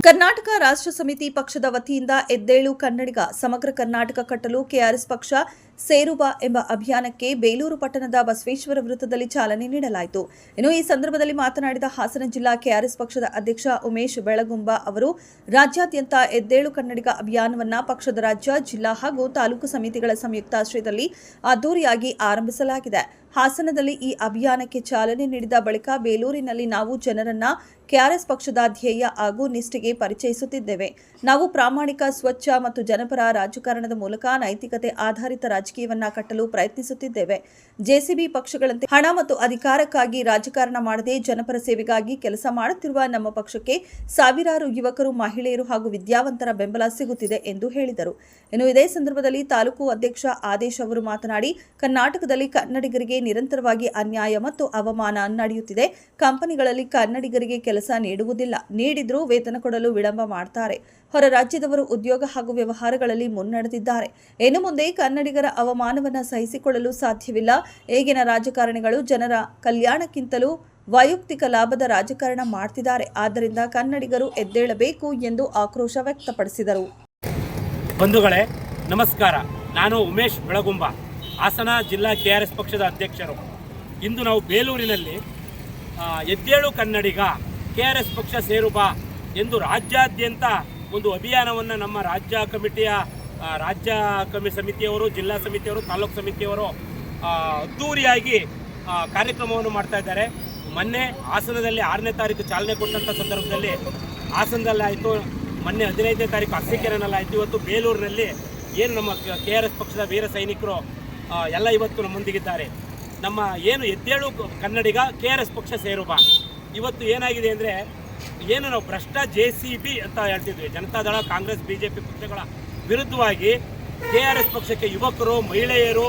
ಕರ್ನಾಟಕ ರಾಷ್ಟ್ರ ಸಮಿತಿ ಪಕ್ಷದ ವತಿಯಿಂದ ಎದ್ದೇಳು ಕನ್ನಡಿಗ ಸಮಗ್ರ ಕರ್ನಾಟಕ ಕಟ್ಟಲು ಕೆಆರ್ಎಸ್ ಪಕ್ಷ ಸೇರುಬಾ ಎಂಬ ಅಭಿಯಾನಕ್ಕೆ ಬೇಲೂರು ಪಟ್ಟಣದ ಬಸವೇಶ್ವರ ವೃತ್ತದಲ್ಲಿ ಚಾಲನೆ ನೀಡಲಾಯಿತು. ಇನ್ನು ಈ ಸಂದರ್ಭದಲ್ಲಿ ಮಾತನಾಡಿದ ಹಾಸನ ಜಿಲ್ಲಾ ಕೆಆರ್ಎಸ್ ಪಕ್ಷದ ಅಧ್ಯಕ್ಷ ಉಮೇಶ್ ಬೆಳಗುಂಬ ಅವರು, ರಾಜ್ಯಾದ್ಯಂತ ಎದ್ದೇಳು ಕನ್ನಡಿಗ ಅಭಿಯಾನವನ್ನ ಪಕ್ಷದ ರಾಜ್ಯ, ಜಿಲ್ಲಾ ಹಾಗೂ ತಾಲೂಕು ಸಮಿತಿಗಳ ಸಂಯುಕ್ತಾಶ್ರಯದಲ್ಲಿ ಅದ್ದೂರಿಯಾಗಿ ಆರಂಭಿಸಲಾಗಿದೆ. ಹಾಸನದಲ್ಲಿ ಈ ಅಭಿಯಾನಕ್ಕೆ ಚಾಲನೆ ನೀಡಿದ ಬಳಿಕ ಬೇಲೂರಿನಲ್ಲಿ ನಾವು ಜನರನ್ನ ಕೆಆರ್ಎಸ್ ಪಕ್ಷದ ಧ್ಯೇಯ ಹಾಗೂ ನಿಷ್ಠೆಗೆ ಪರಿಚಯಿಸುತ್ತಿದ್ದೇವೆ. ನಾವು ಪ್ರಾಮಾಣಿಕ, ಸ್ವಚ್ಛ ಮತ್ತು ಜನಪರ ರಾಜಕಾರಣದ ಮೂಲಕ ನೈತಿಕತೆ ಆಧಾರಿತ ರಾಜಕೀಯವನ್ನ ಕಟ್ಟಲು ಪ್ರಯತ್ನಿಸುತ್ತಿದ್ದೇವೆ. ಜೆಸಿಬಿ ಪಕ್ಷಗಳಂತೆ ಹಣ ಮತ್ತು ಅಧಿಕಾರಕ್ಕಾಗಿ ರಾಜಕಾರಣ ಮಾಡದೆ ಜನಪರ ಸೇವೆಗಾಗಿ ಕೆಲಸ ಮಾಡುತ್ತಿರುವ ನಮ್ಮ ಪಕ್ಷಕ್ಕೆ ಸಾವಿರಾರು ಯುವಕರು, ಮಹಿಳೆಯರು ಹಾಗೂ ವಿದ್ಯಾವಂತರ ಬೆಂಬಲ ಸಿಗುತ್ತಿದೆ ಎಂದು ಹೇಳಿದರು. ಇನ್ನು ಇದೇ ಸಂದರ್ಭದಲ್ಲಿ ತಾಲೂಕು ಅಧ್ಯಕ್ಷ ಆದೇಶ್ ಅವರು ಮಾತನಾಡಿ, ಕರ್ನಾಟಕದಲ್ಲಿ ಕನ್ನಡಿಗರಿಗೆ ನಿರಂತರವಾಗಿ ಅನ್ಯಾಯ ಮತ್ತು ಅವಮಾನ ನಡೆಯುತ್ತಿದೆ. ಕಂಪನಿಗಳಲ್ಲಿ ಕನ್ನಡಿಗರಿಗೆ ಕೆಲಸ ನೀಡುವುದಿಲ್ಲ. ನೀಡಿದ್ರೂ ವೇತನ ಕೊಡಲು ವಿಳಂಬ ಮಾಡ್ತಾರೆ. ಹೊರ ರಾಜ್ಯದವರು ಉದ್ಯೋಗ ಹಾಗೂ ವ್ಯವಹಾರಗಳಲ್ಲಿ ಮುನ್ನಡೆದಿದ್ದಾರೆ. ಇನ್ನು ಮುಂದೆ ಕನ್ನಡಿಗರ ಅವಮಾನವನ್ನು ಸಹಿಸಿಕೊಳ್ಳಲು ಸಾಧ್ಯವಿಲ್ಲ. ಈಗಿನ ರಾಜಕಾರಣಿಗಳು ಜನರ ಕಲ್ಯಾಣಕ್ಕಿಂತಲೂ ವೈಯಕ್ತಿಕ ಲಾಭದ ರಾಜಕಾರಣ ಮಾಡ್ತಿದ್ದಾರೆ. ಆದ್ದರಿಂದ ಕನ್ನಡಿಗರು ಎದ್ದೇಳಬೇಕು ಎಂದು ಆಕ್ರೋಶ ವ್ಯಕ್ತಪಡಿಸಿದರು. ಬಂಧುಗಳೇ, ನಮಸ್ಕಾರ. ನಾನು ಉಮೇಶ್ ಬೆಳಗುಂಬ, ಹಾಸನ ಜಿಲ್ಲಾ ಕೆ ಆರ್ ಎಸ್ ಪಕ್ಷದ ಅಧ್ಯಕ್ಷರು. ಇಂದು ನಾವು ಬೇಲೂರಿನಲ್ಲಿ ಎದ್ದೇಳು ಕನ್ನಡಿಗ ಕೆ ಆರ್ ಎಸ್ ಪಕ್ಷ ಸೇರುಬಾ ಎಂದು ರಾಜ್ಯಾದ್ಯಂತ ಒಂದು ಅಭಿಯಾನವನ್ನು ನಮ್ಮ ರಾಜ್ಯ ಕಮಿಟಿಯ ರಾಜ್ಯ ಕಮಿ ಸಮಿತಿಯವರು, ಜಿಲ್ಲಾ ಸಮಿತಿಯವರು, ತಾಲೂಕು ಸಮಿತಿಯವರು ಅದ್ದೂರಿಯಾಗಿ ಕಾರ್ಯಕ್ರಮವನ್ನು ಮಾಡ್ತಾ ಇದ್ದಾರೆ. ಮೊನ್ನೆ ಹಾಸನದಲ್ಲಿ ಆರನೇ ತಾರೀಕು ಚಾಲನೆ ಕೊಟ್ಟಂಥ ಸಂದರ್ಭದಲ್ಲಿ ಹಾಸನದಲ್ಲಾಯಿತು ಮೊನ್ನೆ ಹದಿನೈದನೇ ತಾರೀಕು ಅರಸೀಕೆರೆನಲ್ಲಿ ಆಯಿತು ಇವತ್ತು ಬೇಲೂರಿನಲ್ಲಿ ಏನು ನಮ್ಮ ಕೆ ಆರ್ ಎಸ್ ಪಕ್ಷದ ವೀರ ಸೈನಿಕರು ಎಲ್ಲ ಇವತ್ತು ನಮ್ಮೊಂದಿಗಿದ್ದಾರೆ ನಮ್ಮ ಏನು ಎದ್ದೇಳು ಕನ್ನಡಿಗ ಕೆ ಆರ್ ಎಸ್ ಪಕ್ಷ ಸೇರುಬಾ ಇವತ್ತು ಏನಾಗಿದೆ ಅಂದರೆ, ಏನು ನಾವು ಭ್ರಷ್ಟ ಜೆ ಸಿ ಬಿ ಅಂತ ಹೇಳ್ತಿದ್ವಿ. Janata Dal Congress, B J P ಪಕ್ಷಗಳ ವಿರುದ್ಧವಾಗಿ ಕೆ ಆರ್ ಎಸ್ ಪಕ್ಷಕ್ಕೆ ಯುವಕರು, ಮಹಿಳೆಯರು,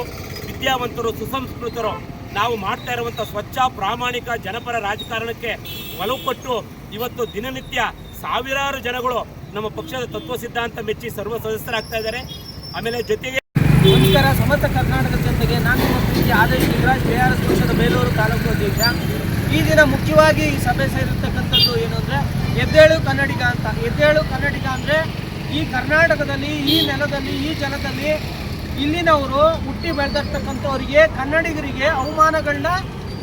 ವಿದ್ಯಾವಂತರು, ಸುಸಂಸ್ಕೃತರು, ನಾವು ಮಾಡ್ತಾ ಇರುವಂಥ ಸ್ವಚ್ಛ, ಪ್ರಾಮಾಣಿಕ ಜನಪರ ರಾಜಕಾರಣಕ್ಕೆ ಒಲವು ಕೊಟ್ಟು ಇವತ್ತು ದಿನನಿತ್ಯ ಸಾವಿರಾರು ಜನಗಳು ನಮ್ಮ ಪಕ್ಷದ ತತ್ವ ಸಿದ್ಧಾಂತ ಮೆಚ್ಚಿ ಸರ್ವ ಸದಸ್ಯರಾಗ್ತಾ ಇದ್ದಾರೆ. ಆಮೇಲೆ ಜೊತೆಗೆ ನಮಸ್ಕಾರ. ಸಮರ್ಥ ಕರ್ನಾಟಕದ ಜನತೆಗೆ ನಾನು ಮುಖ್ಯಮಂತ್ರಿ Adesh Lingaraj K R S ಪಕ್ಷದ ಬೇಲೂರು ತಾಲೂಕು ಅಧ್ಯಕ್ಷ. ಈ ದಿನ ಮುಖ್ಯವಾಗಿ ಈ ಸಭೆ ಸೇರಿರ್ತಕ್ಕಂಥದ್ದು ಏನು ಅಂದರೆ ಎದ್ದೇಳು ಕನ್ನಡಿಗ ಅಂತ. ಎದ್ದೇಳು ಕನ್ನಡಿಗ ಅಂದರೆ ಈ ಕರ್ನಾಟಕದಲ್ಲಿ, ಈ ನೆಲದಲ್ಲಿ, ಈ ಜನದಲ್ಲಿ ಇಲ್ಲಿನವರು ಹುಟ್ಟಿ ಬೆಳೆದಿರ್ತಕ್ಕಂಥವ್ರಿಗೆ, ಕನ್ನಡಿಗರಿಗೆ ಅವಮಾನಗಳನ್ನ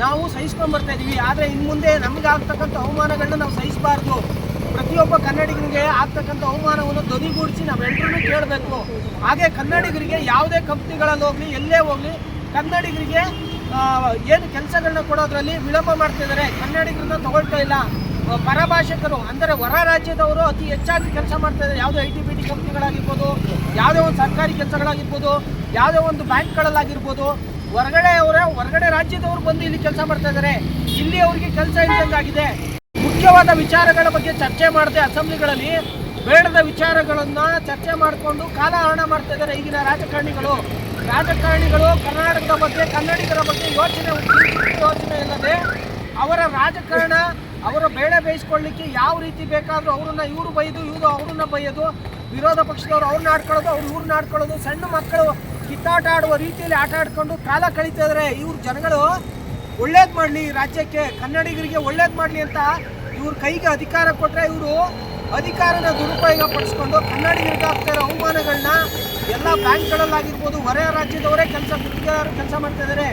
ನಾವು ಸಹಿಸ್ಕೊಂಡ್ ಬರ್ತಾ ಇದೀವಿ. ಆದರೆ ಇನ್ನು ಮುಂದೆ ನಮಗೆ ಆಗ್ತಕ್ಕಂಥ ಅವಮಾನಗಳನ್ನ ನಾವು ಸಹಿಸಬಾರ್ದು. ಪ್ರತಿಯೊಬ್ಬ ಕನ್ನಡಿಗರಿಗೆ ಆಗ್ತಕ್ಕಂಥ ಅವಮಾನವನ್ನು ಧ್ವನಿಗೂಡಿಸಿ ನಾವೆಲ್ಲರೂ ಕೇಳಬೇಕು. ಹಾಗೆ ಕನ್ನಡಿಗರಿಗೆ ಯಾವುದೇ ಕಂಪ್ನಿಗಳಲ್ಲಿ ಹೋಗಲಿ, ಎಲ್ಲೇ ಹೋಗಲಿ, ಕನ್ನಡಿಗರಿಗೆ ಏನು ಕೆಲಸಗಳನ್ನ ಕೊಡೋದ್ರಲ್ಲಿ ವಿಳಂಬ ಮಾಡ್ತಿದ್ದಾರೆ ಕನ್ನಡಿಗರನ್ನ ತಗೊಳ್ತಾ ಇಲ್ಲ. ಪರಭಾಷಿಕರು, ಅಂದರೆ ಹೊರ ರಾಜ್ಯದವರು ಅತಿ ಹೆಚ್ಚಾಗಿ ಕೆಲಸ ಮಾಡ್ತಾ ಇದ್ದಾರೆ ಯಾವುದೇ ಐ ಟಿ ಬಿ ಟಿ ಕಂಪ್ನಿಗಳಾಗಿರ್ಬೋದು, ಯಾವುದೇ ಒಂದು ಸರ್ಕಾರಿ ಕೆಲಸಗಳಾಗಿರ್ಬೋದು, ಯಾವುದೇ ಒಂದು ಬ್ಯಾಂಕ್ಗಳಲ್ಲಾಗಿರ್ಬೋದು, ಹೊರಗಡೆ ಅವರೇ, ಹೊರಗಡೆ ರಾಜ್ಯದವರು ಬಂದು ಇಲ್ಲಿ ಕೆಲಸ ಮಾಡ್ತಾ ಇದ್ದಾರೆ. ಇಲ್ಲಿ ಅವರಿಗೆ ಕೆಲಸ ಇಲ್ಲದಂತಾಗಿದೆ ಮುಖ್ಯವಾದ ವಿಚಾರಗಳ ಬಗ್ಗೆ ಚರ್ಚೆ ಮಾಡದೆ ಅಸೆಂಬ್ಲಿಗಳಲ್ಲಿ ಬೇಡದ ವಿಚಾರಗಳನ್ನು ಚರ್ಚೆ ಮಾಡಿಕೊಂಡು ಕಾಲಹರಣ ಮಾಡ್ತಾ ಇದ್ದಾರೆ ಈಗಿನ ರಾಜಕಾರಣಿಗಳು. ರಾಜಕಾರಣಿಗಳು ಕರ್ನಾಟಕದ ಬಗ್ಗೆ, ಕನ್ನಡಿಗರ ಬಗ್ಗೆ ಯೋಚನೆ ಯೋಚನೆ ಇಲ್ಲದೆ ಅವರ ರಾಜಕಾರಣ ಅವರ ಬೇಳೆ ಬೇಯಿಸ್ಕೊಳ್ಳಿಕ್ಕೆ ಯಾವ ರೀತಿ ಬೇಕಾದರೂ ಅವ್ರನ್ನ ಇವರು ಬೈದು, ಇವರು ಅವ್ರನ್ನ ಬೈಯೋದು, ವಿರೋಧ ಪಕ್ಷದವ್ರು ಅವ್ರನ್ನ ಆಡ್ಕೊಳ್ಳೋದು, ಅವ್ರು ಇವ್ರನ್ನ ಆಡ್ಕೊಳ್ಳೋದು, ಸಣ್ಣ ಮಕ್ಕಳು ಕಿತ್ತಾಟ ಆಡುವ ರೀತಿಯಲ್ಲಿ ಆಟ ಆಡ್ಕೊಂಡು ಕಾಲ ಕಳೀತಾ ಇವ್ರ ಜನಗಳು ಒಳ್ಳೇದು ಮಾಡಲಿ ರಾಜ್ಯಕ್ಕೆ, ಕನ್ನಡಿಗರಿಗೆ ಒಳ್ಳೇದು ಮಾಡಲಿ ಅಂತ ಇವ್ರ ಕೈಗೆ ಅಧಿಕಾರ ಕೊಟ್ಟರೆ ಇವರು ಅಧಿಕಾರನ ದುರುಪಯೋಗ ಪಡಿಸ್ಕೊಂಡು ಕನ್ನಡಿಗರಿಗೆ ಆಗ್ತಾ ಇರೋ ಅವಮಾನಗಳನ್ನ ಎಲ್ಲ ಬ್ಯಾಂಕ್ಗಳಲ್ಲಾಗಿರ್ಬೋದು, ಹೊರ ರಾಜ್ಯದವರೇ ಕೆಲಸ ಕೆಲಸ ಮಾಡ್ತಾ ಇದ್ದಾರೆ